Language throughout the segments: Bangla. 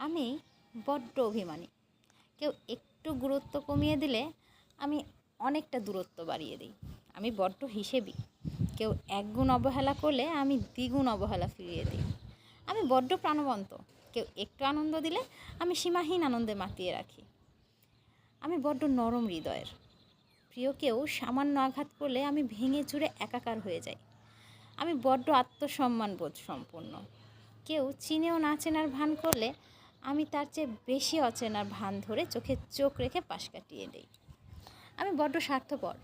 আমি বড্ড অভিমানী। কেউ একটু গুরুত্ব কমিয়ে দিলে আমি অনেকটা দূরত্ব বাড়িয়ে দিই। আমি বড্ড হিসেবি। কেউ একগুণ অবহেলা করলে আমি দ্বিগুণ অবহেলা ফিরিয়ে দিই। আমি বড্ড প্রাণবন্ত। কেউ একটু আনন্দ দিলে আমি সীমাহীন আনন্দে মাতিয়ে রাখি। আমি বড্ড নরম হৃদয়ের। প্রিয় কেউ সামান্য আঘাত করলে আমি ভেঙে চুরে একাকার হয়ে যাই। আমি বড্ড আত্মসম্মান বোধ সম্পূর্ণ। কেউ চিনেও না চেনার ভান করলে আমি তার চেয়ে বেশি অচেনার ভান ধরে চোখে চোখ রেখে পাশ কাটিয়ে দিই। আমি বড্ড স্বার্থপর।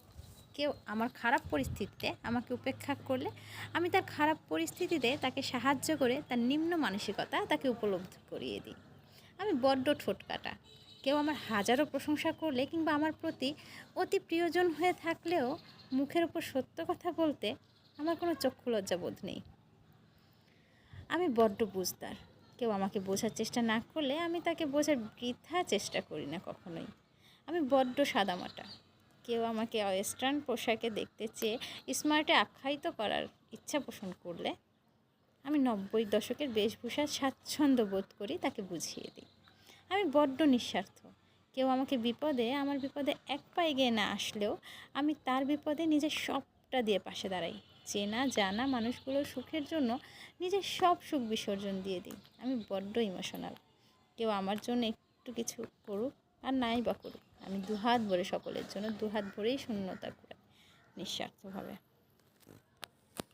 কেউ আমার খারাপ পরিস্থিতিতে আমাকে উপেক্ষা করলে আমি তার খারাপ পরিস্থিতিতে তাকে সাহায্য করে তার নিম্ন মানসিকতা তাকে উপলব্ধি করিয়ে দিই। আমি বড্ড ঠোঁটকাটা কেউ আমার হাজারো প্রশংসা করলে কিংবা আমার প্রতি অতি প্রিয়জন হয়ে থাকলেও মুখের ওপর সত্য কথা বলতে আমার কোনো চক্ষু লজ্জা বোধ নেই। আমি বড্ড বুঝদার। কেউ আমাকে বোঝার চেষ্টা না করলে আমি তাকে বোঝার বৃথা চেষ্টা করি না কখনোই। আমি বড্ড সাদামাটা। কেউ আমাকে ওয়েস্টার্ন পোশাকে দেখতে চেয়ে স্মার্টে আখ্যায়িত করার ইচ্ছা পোষণ করলে আমি নব্বই দশকের বেশভূষার স্বাচ্ছন্দ্য বোধ করি, তাকে বুঝিয়ে দিই। আমি বড্ড নিঃস্বার্থ। কেউ আমাকে বিপদে, আমার বিপদে এক পা এগিয়ে না আসলেও আমি তার বিপদে নিজের সবটা দিয়ে পাশে দাঁড়াই। চেনা, জানা মানুষগুলো সুখের জন্য নিজের সব সুখ বিসর্জন দিয়ে দিই। আমি বড্ড ইমোশনাল কেউ আমার জন্য একটু কিছু করুক আর নাই বা করুক। আমি দুহাত ভরে সকলের জন্য দুহাত ভরেই শূন্যতা করে নিঃস্বার্থভাবে।